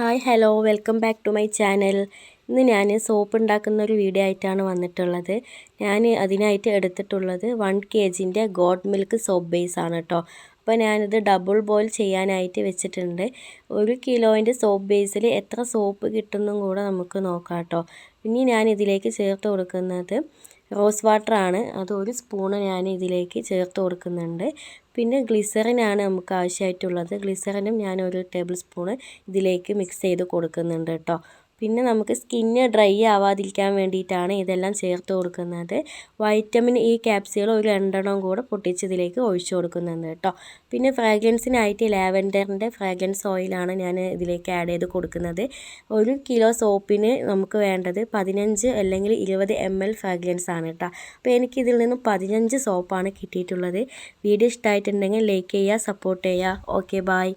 Hi hello welcome back to my channel. ഇന്ന് ഞാൻ soap ഉണ്ടാക്കുന്ന ഒരു വീഡിയോ ആയിട്ടാണ് വന്നിട്ടുള്ളത്. ഞാൻ അതിനായിട്ട് എടുത്തിട്ടുള്ളത് വൺ കെ ജിന്റെ ഗോഡ് മിൽക്ക് സോപ്പ് ബേസ് ആണ് കേട്ടോ. അപ്പോൾ ഞാനിത് ഡബിൾ ബോയിൽ ചെയ്യാനായിട്ട് വെച്ചിട്ടുണ്ട്. ഒരു കിലോയിന്റെ സോപ്പ് ബേസിൽ എത്ര സോപ്പ് കിട്ടുന്നും കൂടെ നമുക്ക് നോക്കാം കേട്ടോ. ഇനി ഞാൻ ഇതിലേക്ക് ചേർത്ത് കൊടുക്കുന്നത് റോസ് വാട്ടർ ആണ് അത് ഒരു സ്പൂണ് ഞാൻ ഇതിലേക്ക് ചേർത്ത് കൊടുക്കുന്നുണ്ട്. പിന്നെ ഗ്ലിസറിനാണ് നമുക്ക് ആവശ്യമായിട്ടുള്ളത്. ഗ്ലിസറിനും ഞാൻ ഒരു ടേബിൾ സ്പൂണ് ഇതിലേക്ക് മിക്സ് ചെയ്ത് കൊടുക്കുന്നുണ്ട് കേട്ടോ. പിന്നെ നമുക്ക് സ്കിന്ന് ഡ്രൈ ആവാതിരിക്കാൻ വേണ്ടിയിട്ടാണ് ഇതെല്ലാം ചേർത്ത് കൊടുക്കുന്നത്. വൈറ്റമിൻ ഇ ക്യാപ്സ്യൂൾ ഒരു രണ്ടെണ്ണം കൂടെ പൊട്ടിച്ചതിലേക്ക് ഒഴിച്ചു കൊടുക്കുന്നുണ്ട് കേട്ടോ. പിന്നെ ഫ്രാഗ്രൻസിനായിട്ട് ലാവൻഡറിന്റെ ഫ്രാഗ്രൻസ് ഓയിലാണ് ഞാൻ ഇതിലേക്ക് ആഡ് ചെയ്ത് കൊടുക്കുന്നത്. ഒരു കിലോ സോപ്പിന് നമുക്ക് വേണ്ടത് പതിനഞ്ച് അല്ലെങ്കിൽ ഇരുപത് എം എൽ ഫ്രാഗ്രൻസ് ആണ് കേട്ടോ. അപ്പോൾ എനിക്ക് എനിക്കിതിൽ നിന്നും പതിനഞ്ച് സോപ്പാണ് കിട്ടിയിട്ടുള്ളത്. വീഡിയോ ഇഷ്ടമായിട്ടുണ്ടെങ്കിൽ ലൈക്ക് ചെയ്യുക സപ്പോർട്ട് ചെയ്യുക. Okay bye